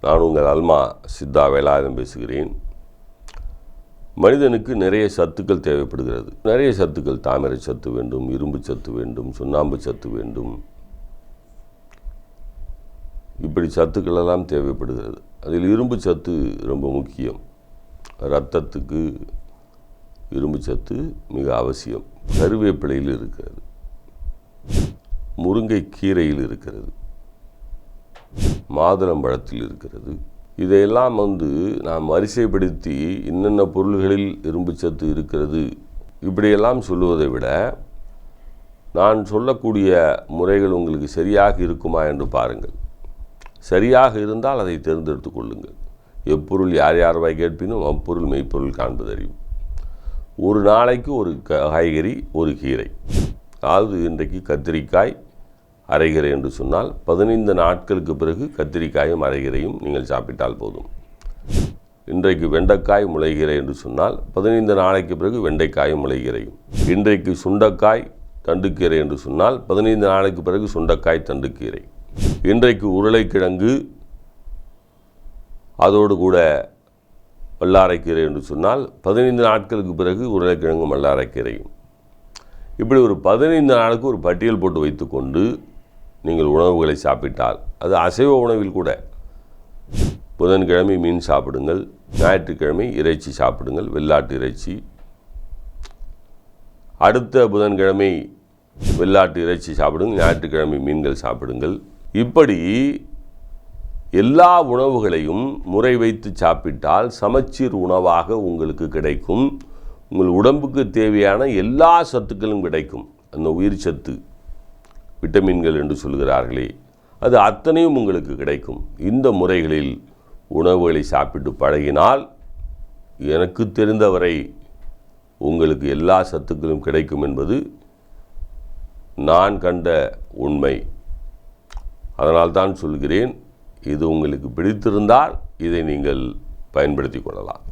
நான் உங்கள் அல்மா சித்தா வேலாயுதம் பேசுகிறேன். மனிதனுக்கு நிறைய சத்துக்கள் தேவைப்படுகிறது. நிறைய சத்துக்கள் தாமரை சத்து வேண்டும் இரும்பு சத்து வேண்டும் சுண்ணாம்பு சத்து வேண்டும். இப்படி சத்துக்கள் எல்லாம் தேவைப்படுகிறது. அதில் இரும்பு சத்து ரொம்ப முக்கியம். இரத்தத்துக்கு இரும்பு சத்து மிக அவசியம். கருவேப்பிலையில் இருக்கிறது. முருங்கை கீரையில் இருக்கிறது. மாதுளம்பழத்தில் இருக்கிறது. இதையெல்லாம் வந்து நாம் வரிசைப்படுத்தி என்னென்ன பொருள்களில் இரும்பு சத்து இருக்கிறது இப்படியெல்லாம் சொல்லுவதை விட நான் சொல்லக்கூடிய முறைகள் உங்களுக்கு சரியாக இருக்குமா என்று பாருங்கள். சரியாக இருந்தால் அதை தேர்ந்தெடுத்து கொள்ளுங்கள். எப்பொருள் யார் யார் வாய் கேட்பினும் அப்பொருள் மெய்ப்பொருள் காண்பது ஒரு நாளைக்கு ஒரு காய்கறி ஒரு கீரை. அதாவது இன்றைக்கு கத்திரிக்காய் அரைகீரை என்று சொன்னால் பதினைந்து நாட்களுக்கு பிறகு கத்திரிக்காயும் அரைகீரையும் நீங்கள் சாப்பிட்டால் போதும். இன்றைக்கு வெண்டைக்காய் முளைகீரை என்று சொன்னால் பதினைந்து நாளைக்கு பிறகு வெண்டைக்காயும் முளைகீரையும். இன்றைக்கு சுண்டைக்காய் தண்டுக்கீரை என்று சொன்னால் பதினைந்து நாளைக்கு பிறகு சுண்டைக்காய் தண்டுக்கீரை. இன்றைக்கு உருளைக்கிழங்கு அதோடு கூட வல்லாரைக்கீரை என்று சொன்னால் பதினைந்து நாட்களுக்கு பிறகு உருளைக்கிழங்கு வல்லாரைக்கீரையும் இப்படி ஒரு பதினைந்து நாளுக்கு ஒரு பட்டியல் போட்டு வைத்துக்கொண்டு நீங்கள் உணவுகளை சாப்பிட்டால். அது அசைவ உணவில் கூட. புதன்கிழமை மீன் சாப்பிடுங்கள். ஞாயிற்றுக்கிழமை இறைச்சி சாப்பிடுங்கள். வெள்ளாட்டு இறைச்சி. அடுத்த புதன்கிழமை வெள்ளாட்டு இறைச்சி சாப்பிடுங்கள். ஞாயிற்றுக்கிழமை மீன்கள் சாப்பிடுங்கள். இப்படி எல்லா உணவுகளையும் முறை வைத்து சாப்பிட்டால் சமச்சீர் உணவாக உங்களுக்கு கிடைக்கும். உங்கள் உடம்புக்கு தேவையான எல்லா சத்துக்களும் கிடைக்கும். அந்த உயிர் சத்து. விட்டமின்கள் என்று சொல்கிறார்களே அது அத்தனையும் உங்களுக்கு கிடைக்கும். இந்த முறைகளில் உணவுகளை சாப்பிட்டு பழகினால் எனக்கு தெரிந்தவரை உங்களுக்கு எல்லா சத்துக்களும் கிடைக்கும் என்பது நான் கண்ட உண்மை. அதனால்தான் சொல்கிறேன் இது உங்களுக்கு பிடித்திருந்தால் இதை நீங்கள் பயன்படுத்தி கொள்ளலாம்.